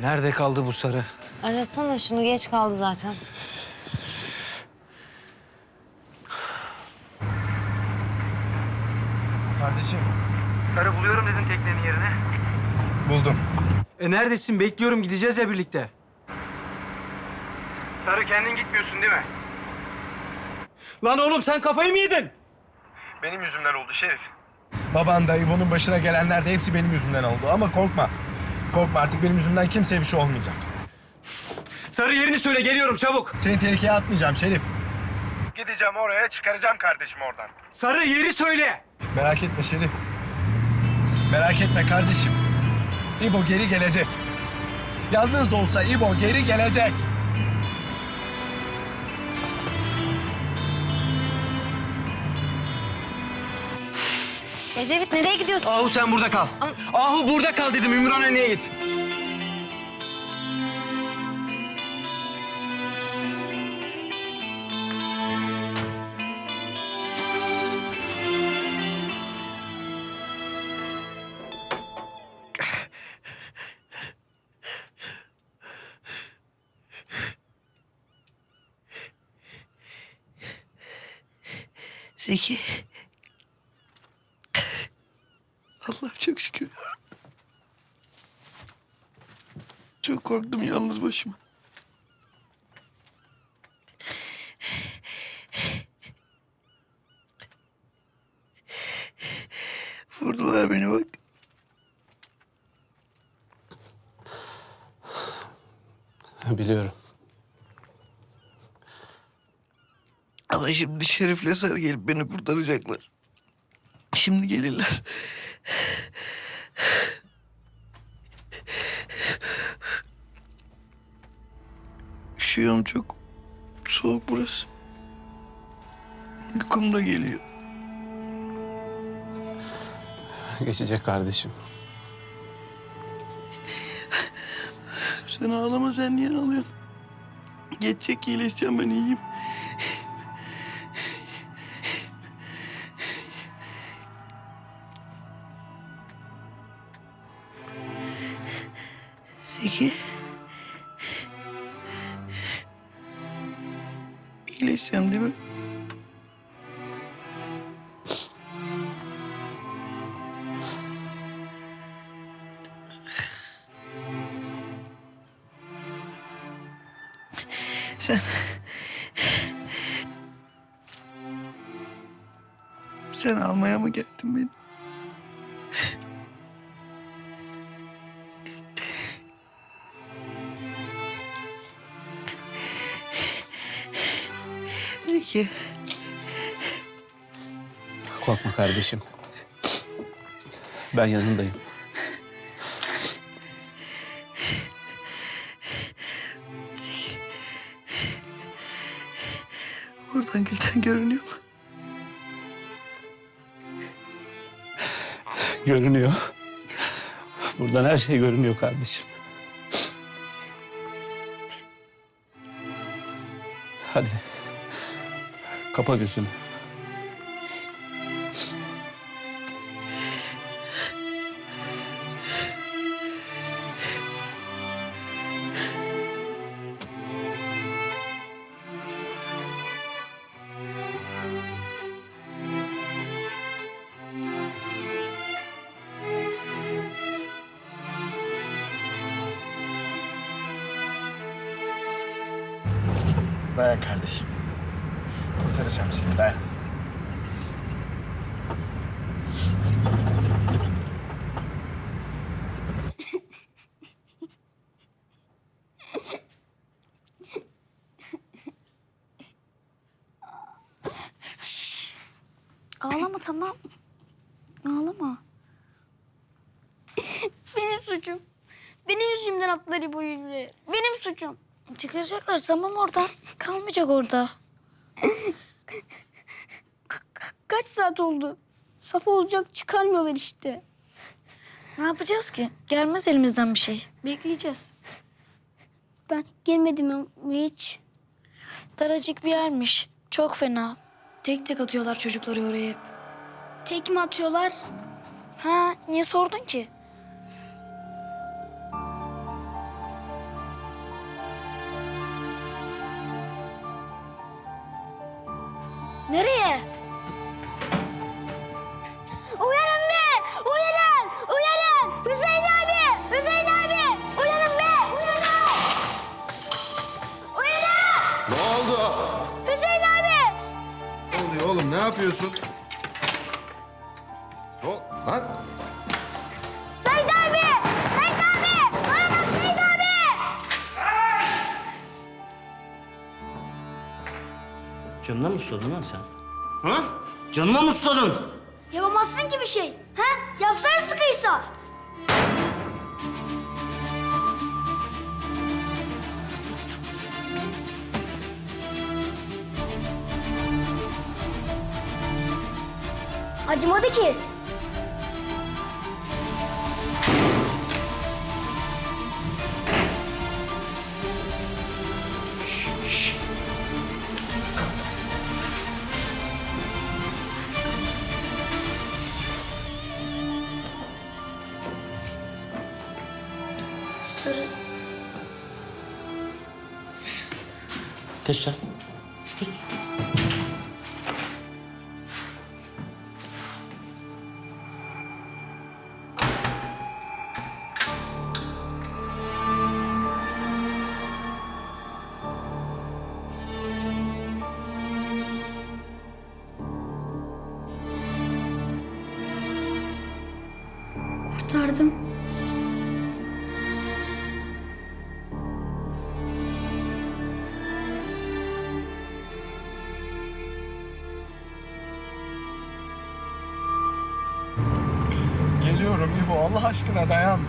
Nerede kaldı bu sarı? Arasana şunu geç kaldı zaten. Kardeşim Sarı buluyorum dedin teknenin yerini. buldum. E neredesin? Bekliyorum. Gideceğiz ya birlikte. Sarı kendin gitmiyorsun değil mi? Lan oğlum sen kafayı mı yedin? Benim yüzümden oldu Şerif. Baban dayı bunun başına gelenler de hepsi benim yüzümden oldu. Ama korkma. Korkma artık benim yüzümden kimseye bir şey olmayacak. Sarı yerini söyle. Geliyorum çabuk. Seni tehlikeye atmayacağım Şerif. Gideceğim oraya çıkaracağım kardeşimi oradan. Sarı yeri söyle. Merak etme Şerif. Merak etme kardeşim. İbo geri gelecek. Yalnız da olsa İbo geri gelecek. Ecevit nereye gidiyorsun? Ahu sen burada kal. Ahu burada kal dedim. Ümraniye'ye git. Zeki. Allah çok şükür. Çok korktum yalnız başıma. Vurdular beni bak. Biliyorum. Ama şimdi Şerif'le Sarı gelip beni kurtaracaklar. Şimdi gelirler. Üşüyorum çok. Soğuk burası. Uykum da geliyor. Geçecek kardeşim. Sen ağlama sen niye ağlıyorsun? Geçecek iyileşeceğim ben iyiyim. Zeki. İyileşeceğim değil mi? Sen... Sen almaya mı geldin beni? Zeki, Korkma kardeşim. Ben yanındayım. oradan Gülten görünüyor mu? Görünüyor. Buradan her şey görünüyor kardeşim. Hadi. Kapa gözünü. Dayan kardeşim. Kurtaracağım seni dayan. Ağlama tamam. Ağlama. Benim suçum. Benim yüzümden atlar İbo yüzüne. Benim suçum. Çıkaracaklar tamam oradan. Kalmayacak orada. Kaç saat oldu? Sap olacak çıkarmıyorlar işte. Ne yapacağız ki? Gelmez elimizden bir şey. Bekleyeceğiz. Ben gelmedim hiç? Daracık bir yermiş. Çok fena. Tek tek atıyorlar çocukları oraya. Tek mi atıyorlar? Ha niye sordun ki? Nereye? Uyanın be! Uyanın! Uyanın! Hüseyin abi! Hüseyin abi! Uyanın be! Uyanın! Uyanın! Ne oldu? Hüseyin abi! Ne oluyor oğlum? Ne yapıyorsun? Ne ol- Lan Canına mı susadın lan sen? Ha? Canına mı susadın? Yapamazsın ki bir şey. He? Yapsana sıkıysa. Acımadı ki. Sarı. Geç sen. Kurtardım. Geliyorum İbo Allah aşkına dayan.